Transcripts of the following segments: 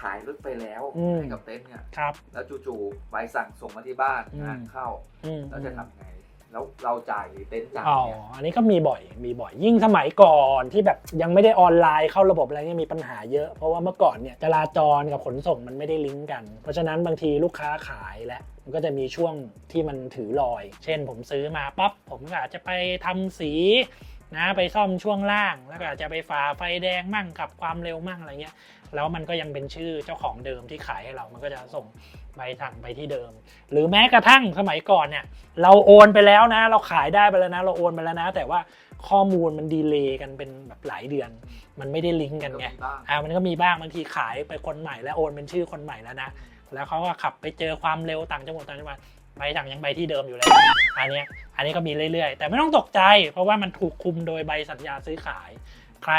ขายรถไปแล้วอืม ให้กับเต็นท์เนี่ยครับ แล้วจู่ๆใบสั่งส่งมาที่บ้านอืม งานเข้าอืมแล้วจะทำไง แล้วเราจ่ายหรือเต็นท์จ่ายอ๋อเนี่ยอันนี้ก็มีบ่อยมีบ่อยยิ่งสมัยก่อนที่แบบยังไม่ได้ออนไลน์เข้าระบบอะไรเนี่ยมีปัญหาเยอะ เพราะว่าเมื่อก่อนเนี่ยจราจรกับขนส่งมันไม่ได้ลิงก์กัน เพราะฉะนั้นบางทีลูกค้าขายแล้วมันก็จะมีช่วงที่มันถือรอย เช่นผมซื้อมาปั๊บผมก็อาจจะไปทำสี นะไปซ่อมช่วงล่างแล้วก็อาจจะไปฝ่าไฟแดงมั่งขับความเร็วมั่งอะไรเงี้ยแล้วมันก็ยังเป็นชื่อเจ้าของเดิมที่ขายให้เรา มันก็จะส่งใบสั่งไปที่เดิม หรือแม้กระทั่งสมัยก่อนเนี่ยเราโอนไปแล้วนะ เราขายได้ไปแล้วนะ เราโอนไปแล้วนะ แต่ว่าข้อมูลมันดีเลย์กันเป็นแบบหลายเดือน มันไม่ได้ลิงก์กันไงก็มีบ้างอ่ามันก็มีบ้างบางทีขายไปคนใหม่แล้วโอนเป็นชื่อคนใหม่แล้วนะแล้วเขาก็ขับไปเจอความเร็วต่างจังหวัดต่างจังหวัด ใบสั่งยังใบที่เดิมอยู่เลยอันนี้อันนี้ก็มีเรื่อยๆ แต่ไม่ต้องตกใจ เพราะว่ามันถูกคุมโดยใบสัญญาซื้อขาย ใคร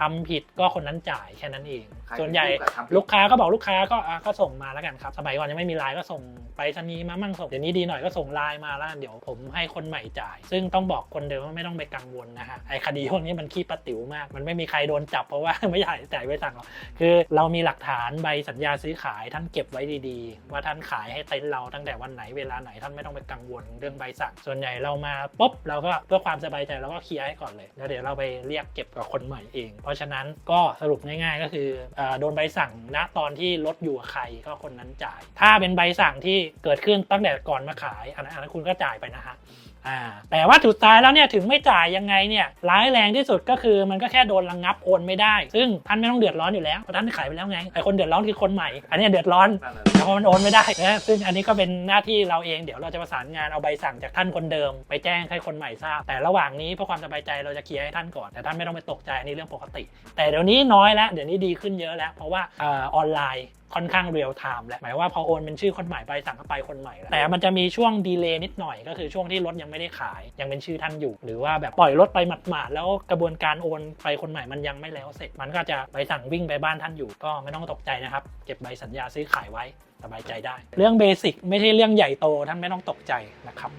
ทำผิดก็คนนั้นจ่ายแค่นั้นเองใครส่วนใหญ่เป็นผู้กระทำผิดลูกค้าก็บอกลูกค้าก็อะก็ส่งมาแล้วกันครับ สมัยก่อนยังไม่มีไลน์ก็ส่งไปรษณีย์มามั่งส่งเดี๋ยวนี้ดีหน่อยก็ส่งไลน์มาแล้วเดี๋ยวผมให้คนใหม่จ่าย ซึ่งต้องบอกคนเดิมว่าไม่ต้องไปกังวลนะฮะไอ้คดีพวกนี้มันขี้ปะติ๋วมาก มันไม่มีใครโดนจับเพราะว่าไม่จ่ายจ่ายไปสั่งหรอกคือเรามีหลักฐานใบสัญญาซื้อขายท่านเก็บไว้ดีๆ ว่าท่านขายให้เต็นท์เราตั้งแต่วันไหนเวลาไหนท่านไม่ต้องไปกังวลเรื่องใบสั่งส่วนใหญ่เรามาปุ๊บเราก็เพื่อความสบายใจเราก็เคลียร์ให้ก่อนเลยแล้วเดี๋ยวเราไปเรียกเก็บกับคนใหม่เอง เพราะฉะนั้นก็สรุปง่ายๆ ก็คืออโดนใบสั่งณตอนที่รถอยู่กับใครก็คนนั้นจ่าย ถ้าเป็นใบสั่งที่เกิดขึ้นตั้งแต่ก่อนมาขายอันนั้นคุณก็จ่ายไปนะฮะ อ่าแต่ว่าสุดท้ายแล้วเนี่ยถึงไม่จ่ายยังไงเนี่ยร้ายแรงที่สุดก็คือมันก็แค่โดนระงงับโอนไม่ได้ ซึ่งท่านไม่ต้องเดือดร้อนอยู่แล้วเพราะท่านขายไปแล้วไงไอ้คนเดือดร้อนคือคนใหม่ อันเนี้ยเดือดร้อนนั่นแหละแต่พอมันโอนไม่ได้นะซึ่งอันนี้ก็เป็นหน้าที่เราเองเดี๋ยวเราจะประสานงานเอาใบสั่งจากท่านคนเดิม ไปแจ้งให้คนใหม่ทราบ แต่ระหว่างนี้เพื่อความสบายใจเราจะเคลียร์ให้ท่านก่อนแต่ท่านไม่ต้องไปตกใจอันนี่เรื่องปกติ แต่เดี๋ยวนี้น้อยแล้วเดี๋ยวนี้ดีขึ้นเยอะแล้ว เพราะว่าเออออนไลน์ ค่อนข้างเรียลไทม์แล้วหมายว่าพอโอนเป็นชื่อคนใหม่ไปสั่งก็ไปคนใหม่แล้วแต่มันจะมีช่วงดีเลย์นิดหน่อยก็คือช่วงที่รถยังไม่ได้ขาย ยังเป็นชื่อท่านอยู่ หรือว่าแบบปล่อยรถไปหมาดๆแล้วกระบวนการโอนไปคนใหม่มันยังไม่แล้วเสร็จ มันก็จะใบสั่งวิ่งไปบ้านท่านอยู่ ก็ไม่ต้องตกใจนะครับเก็บใบสัญญาซื้อขายไว้สบายใจได้ เรื่องเบสิกไม่ใช่เรื่องใหญ่โตท่านไม่ต้องตกใจนะครับ